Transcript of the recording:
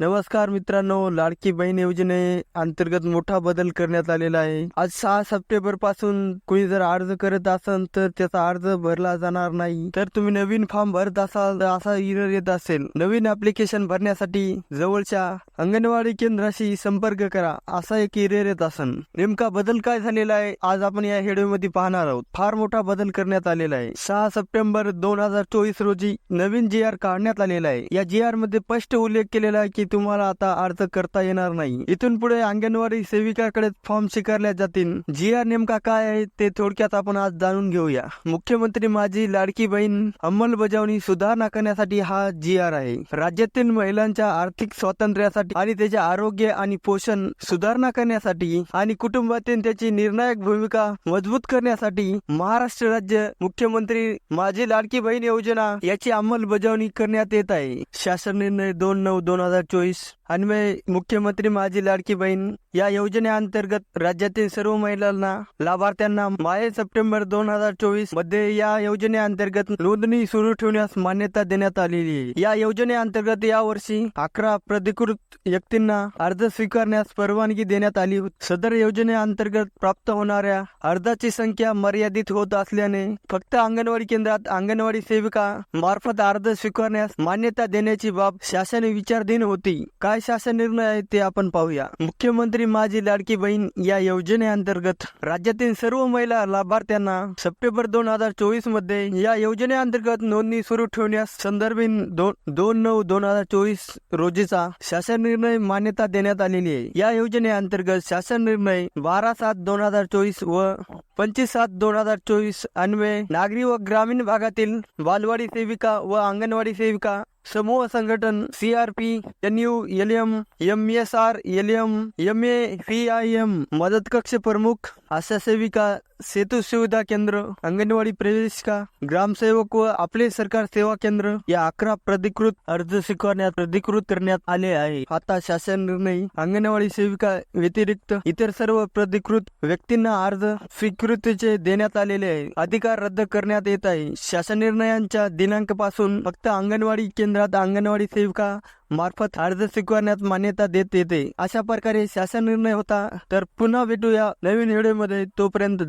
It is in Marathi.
नमस्कार मित्रांनो लाडकी बहीण योजने अंतर्गत मोठा बदल करण्यात आलेला आहे. आज सहा सप्टेंबरपासून कोणी जर अर्ज करत असेल तर त्याचा अर्ज भरला जाणार नाही. तर तुम्ही नवीन फॉर्म भरत असाल तर असा इरर येत असेल. नवीन अप्लिकेशन भरण्यासाठी जवळच्या अंगणवाडी केंद्राशी संपर्क करा. असा एक इरर येत असेल नेमका बदल काय झालेला आहे? आज आपण या व्हिडिओमध्ये पाहणार आहोत. फार मोठा बदल करण्यात आलेला आहे. सहा सप्टेंबर दोन हजार चोवीस रोजी नवीन जी आर काढण्यात आलेला आहे. या जी आरमध्ये स्पष्ट उल्लेख केलेला आहे की तुम्हाला आता अर्ज करता येणार नाही. इथून पुढे अंगणवाडी सेविकाकडे फॉर्म स्वीकारल्या जातील. जी आर नेमका काय आहे ते थोडक्यात आपण आज जाणून घेऊया. मुख्यमंत्री माझी लाडकी बहीण अंमलबजावणी सुधारणा करण्यासाठी हा जी आर आहे. राज्यातील महिलांच्या आर्थिक स्वातंत्र्यासाठी आणि त्याचे आरोग्य आणि पोषण सुधारणा करण्यासाठी आणि कुटुंबातील त्याची निर्णायक भूमिका मजबूत करण्यासाठी महाराष्ट्र राज्य मुख्यमंत्री माझी लाडकी बहीण योजना याची अंमलबजावणी करण्यात येत आहे. शासन निर्णय दोन नऊ दोन हजार चोवीस अन्वय मुख्यमंत्री माझी लाडकी बहीण. या योजनेअंतर्गत राज्यातील सर्व महिलांना लाभार्थ्यांना माहे सप्टेंबर दोन हजार चोवीसमध्ये या योजनेअंतर्गत नोंदणी सुरू ठेवण्यास मान्यता देण्यात आलेली आहे. या योजनेअंतर्गत या वर्षी अकरा प्रतिकृत व्यक्तींना अर्ज स्वीकारण्यास परवानगी देण्यात आली होती. सदर योजनेअंतर्गत प्राप्त होणाऱ्या अर्जाची संख्या मर्यादित होत असल्याने फक्त अंगणवाडी केंद्रात अंगणवाडी सेविका मार्फत अर्ज स्वीकारण्यास मान्यता देण्याची बाब शासन विचारधीन होती. काय शासन निर्णय आहे ते आपण पाहूया. मुख्यमंत्री माझी लाडकी बहीण या योजनेअंतर्गत राज्यातील सर्व महिला लाभार्थ्यांना सप्टेंबर दोन हजार चोवीसमध्ये या योजनेअंतर्गत नोंदणी सुरू ठेवण्यास संदर्भित दोन दोन नऊ दोन हजार चोवीस रोजीचा शासन निर्णय मान्यता देण्यात आलेली आहे. या योजनेअंतर्गत शासन निर्णय बारा सात दोन हजार चोवीस व पंचवीस सात दोन हजार चोवीस अन्वये नागरी व ग्रामीण भागातील बालवाडी सेविका व अंगणवाडी सेविका समूह संघटन C R P N U L M M S R L M M A P I M मदत कक्ष प्रमुख आशा सेविका सेतू सुविधा केंद्र अंगणवाडी प्रवेशिका ग्रामसेवक व आपले सरकार सेवा केंद्र या अकरा प्रधिकृत अर्ज स्वीकारण्यात प्रतिकृत करण्यात आले आहे. आता शासन निर्णय अंगणवाडी सेविका व्यतिरिक्त इतर सर्व प्रधिकृत व्यक्तींना अर्ज स्वीकृतीचे देण्यात आलेले आहे. अधिकार रद्द करण्यात येत आहे. शासन निर्णयांच्या दिनांकापासून फक्त अंगणवाडी केंद्रात अंगणवाडी सेविका मार्फत अर्ज स्वीकारण्यात मान्यता देत येते. अशा प्रकारे शासन निर्णय होता तर पुन्हा भेटूया नवीन व्हिडिओमध्ये. तोपर्यंत